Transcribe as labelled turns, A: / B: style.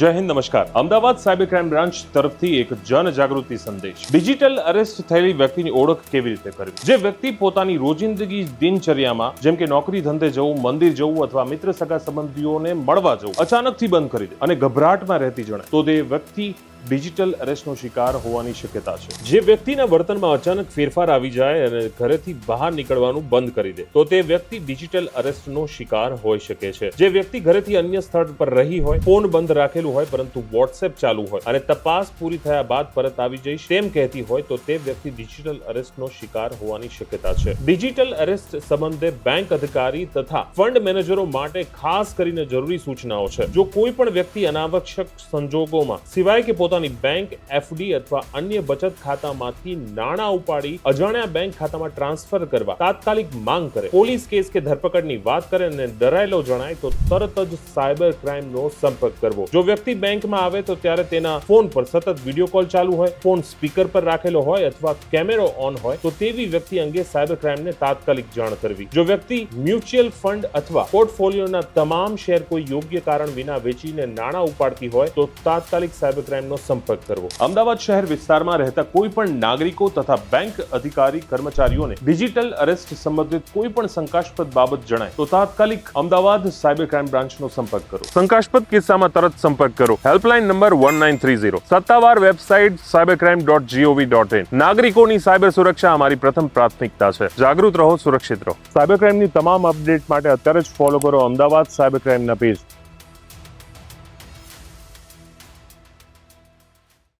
A: જય હિન્દ, નમસ્કાર. Ahmedabad cyber crime branch તરફથી એક જન જાગૃતિ સંદેશ. ડિજિટલ અરેસ્ટ થયેલી વ્યક્તિની ઓળખ કેવી રીતે કરવી? જે વ્યક્તિ પોતાની રોજિંદગી દિનચર્યામાં, જેમ કે નોકરી ધંધે જવું, મંદિર જવું અથવા મિત્ર સગા સંબંધીઓને મળવા જવું, અચાનકથી બંધ કરી દે અને ગભરાટમાં રહેતી જણાય, તો તે વ્યક્તિ ડિજિટલ અરેસ્ટનો શિકાર હોવાની શક્યતા છે. જે વ્યક્તિના વર્તનમાં અચાનક ફેરફાર આવી જાય અને ઘરેથી બહાર નીકળવાનું બંધ કરી દે, તો તે વ્યક્તિ ડિજિટલ અરેસ્ટનો શિકાર હોઈ શકે છે. જે વ્યક્તિ ઘરેથી અન્ય સ્થળ પર રહી હોય, ફોન બંધ રાખેલું હોય, પરંતુ વોટ્સએપ ચાલુ હોય અને તપાસ પૂરી થયા બાદ પરત આવી જઈશ તેમ કહેતી હોય, તો તે વ્યક્તિ ડિજિટલ અરેસ્ટનો શિકાર હોવાની શક્યતા છે. ડિજિટલ અરેસ્ટ સંબંધે બેંક અધિકારી તથા ફંડ મેનેજરો માટે ખાસ કરીને જરૂરી સૂચનાઓ છે. જો કોઈ પણ વ્યક્તિ અનાવશ્યક સંજોગોમાં સિવાય કે પોતાની બેંક એફડી અથવા અન્ય બચત ખાતામાંથી નાણાં ઉપાડી અજાણ્યા બેંક ખાતામાં ટ્રાન્સફર કરવા તાત્કાલિક માંગ કરે. પોલીસ કેસ કે ધરપકડની વાત કરે અને ડરાયેલો જણાય તો તરત જ સાયબર ક્રાઇમનો સંપર્ક કરવો. જો વ્યક્તિ બેંકમાં આવે તો ત્યારે તેના ફોન પર સતત વીડિયો કોલ ચાલુ હોય, ફોન સ્પીકર પર રાખેલો હોય અથવા કેમેરો ઓન હોય તો તેવી વ્યક્તિ અંગે સાયબર ક્રાઇમને તાત્કાલિક જાણ કરવી. જો વ્યક્તિ મ્યુચ્યુઅલ ફંડ અથવા પોર્ટફોલિયોના તમામ શેર કોઈ યોગ્ય કારણ વિના વેચીને નાણાં ઉપાડતી હોય તો તાત્કાલિક સાયબર ક્રાઇમનો સંપર્ક કરવો. અમદાવાદ શહેર વિસ્તારમાં રહેતા કોઈ પણ નાગરિકો તથા બેંક અધિકારી કર્મચારીઓને ડિજિટલ અરેસ્ટ સંબંધિત કોઈ પણ શંકાસ્પદ બાબત જણાય તો તાત્કાલિક અમદાવાદ સાયબર ક્રાઇમ બ્રાન્ચનો સંપર્ક કરો. શંકાસ્પદ કિસ્સામાં તરત સંપર્ક કરો. Helpline number one nine three zero સત્તાવાર website cyber crime dot GOV dot in નાગરિકોની સાયબર સુરક્ષા અમારી પ્રથમ પ્રાથમિકતા છે. જાગૃત રહો, સુરક્ષિત રહો. સાયબર ક્રાઇમની તમામ અપડેટ માટે અત્યારે જ ફોલો કરો અમદાવાદ સાયબર ક્રાઇમના પેજ